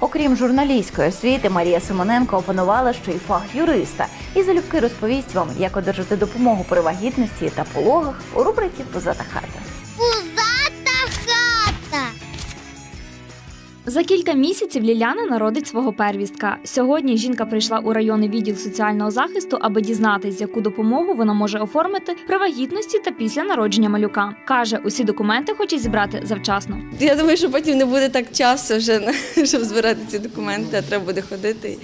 Окрім журналістської освіти, Марія Симоненко опанувала ще й фах юриста і залюбки розповість вам, як одержати допомогу при вагітності та пологах у рубриці Позата хата. За кілька місяців Ліляна народить свого первістка. Сьогодні жінка прийшла у районний відділ соціального захисту, аби дізнатись, яку допомогу вона може оформити при вагітності та після народження малюка. каже, усі документи хоче зібрати завчасно. Я думаю, що потім не буде так часу вже, щоб збирати ці документи, а треба буде ходити.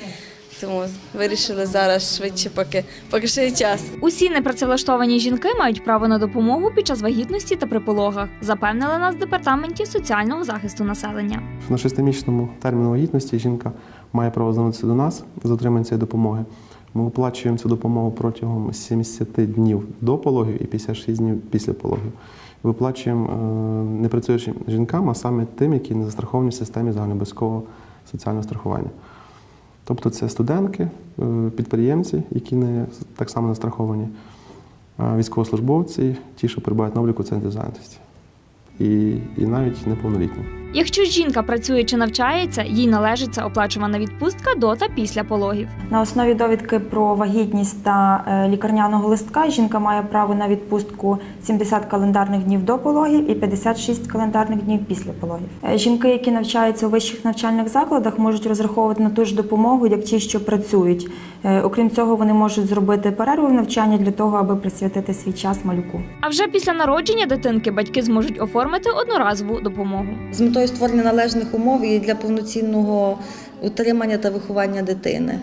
Тому вирішили зараз швидше, поки, поки ще є час. Усі непрацевлаштовані жінки мають право на допомогу під час вагітності та при пологах, запевнили нас в департаменті соціального захисту населення. На шестимісячному терміну вагітності жінка має право звернутися до нас з отримання цієї допомоги. Ми виплачуємо цю допомогу протягом 70 днів до пологів і 56 днів після пологів. Виплачуємо е, непрацюючим жінкам, а саме тим, які не застраховані в системі загальнообов'язкового соціального страхування. Тобто це студентки, е, підприємці, які не так само не страховані, військовослужбовці, ті, що перебувають на обліку це зайнятості, і, і навіть неповнолітні. Якщо жінка працює чи навчається, їй належиться оплачувана відпустка до та після пологів. На основі довідки про вагітність та е, лікарняного листка жінка має право на відпустку 70 календарних днів до пологів і 56 календарних днів після пологів. Е, Жінки, які навчаються у вищих навчальних закладах, можуть розраховувати на ту ж допомогу, як ті, що працюють. Е, Окрім цього, вони можуть зробити перерву в навчанні для того, аби присвятити свій час малюку. А вже після народження дитинки батьки зможуть оформити одноразову допомогу. з метою створення належних умов і для повноцінного утримання та виховання дитини.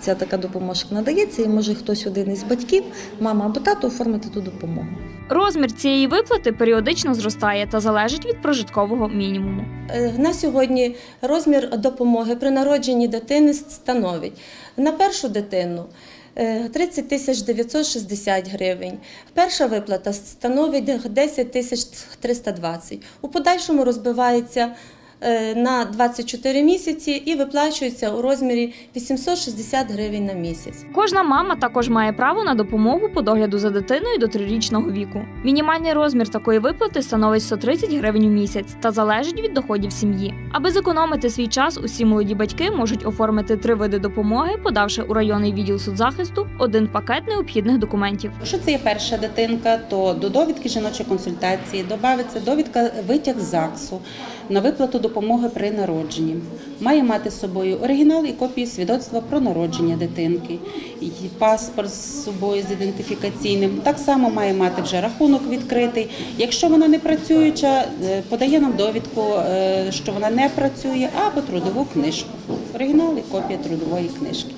Ця така допоможка надається, і може хтось один із батьків, мама або тато, оформити ту допомогу. Розмір цієї виплати періодично зростає та залежить від прожиткового мінімуму. Е, На сьогодні розмір допомоги при народженні дитини становить на першу дитину 30 тисяч 960 гривень. Перша виплата становить 10 тисяч 320. У подальшому розбивається е, на 24 місяці і виплачується у розмірі 860 гривень на місяць. Кожна мама також має право на допомогу по догляду за дитиною до трирічного віку. Мінімальний розмір такої виплати становить 130 гривень у місяць та залежить від доходів сім'ї. Аби зекономити свій час, усі молоді батьки можуть оформити три види допомоги, подавши у районний відділ соцзахисту один пакет необхідних документів. Якщо це є перша дитинка, то до довідки жіночої консультації додається довідка витяг з ЗАГСу на виплату допомоги при народженні. Має мати з собою оригінал і копію свідоцтва про народження дитинки, і паспорт з собою з ідентифікаційним. Так само має мати вже рахунок відкритий. Якщо вона не працююча, е, подає нам довідку, е, що вона не працює, або трудову книжку. Оригінал і копія трудової книжки.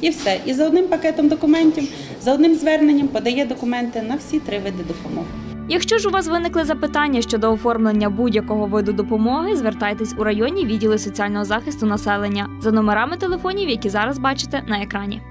І все. І за одним пакетом документів, за одним зверненням подає документи на всі три види допомоги. Якщо ж у вас виникли запитання щодо оформлення будь-якого виду допомоги, звертайтесь у районні відділи соціального захисту населення за номерами телефонів, які зараз бачите на екрані.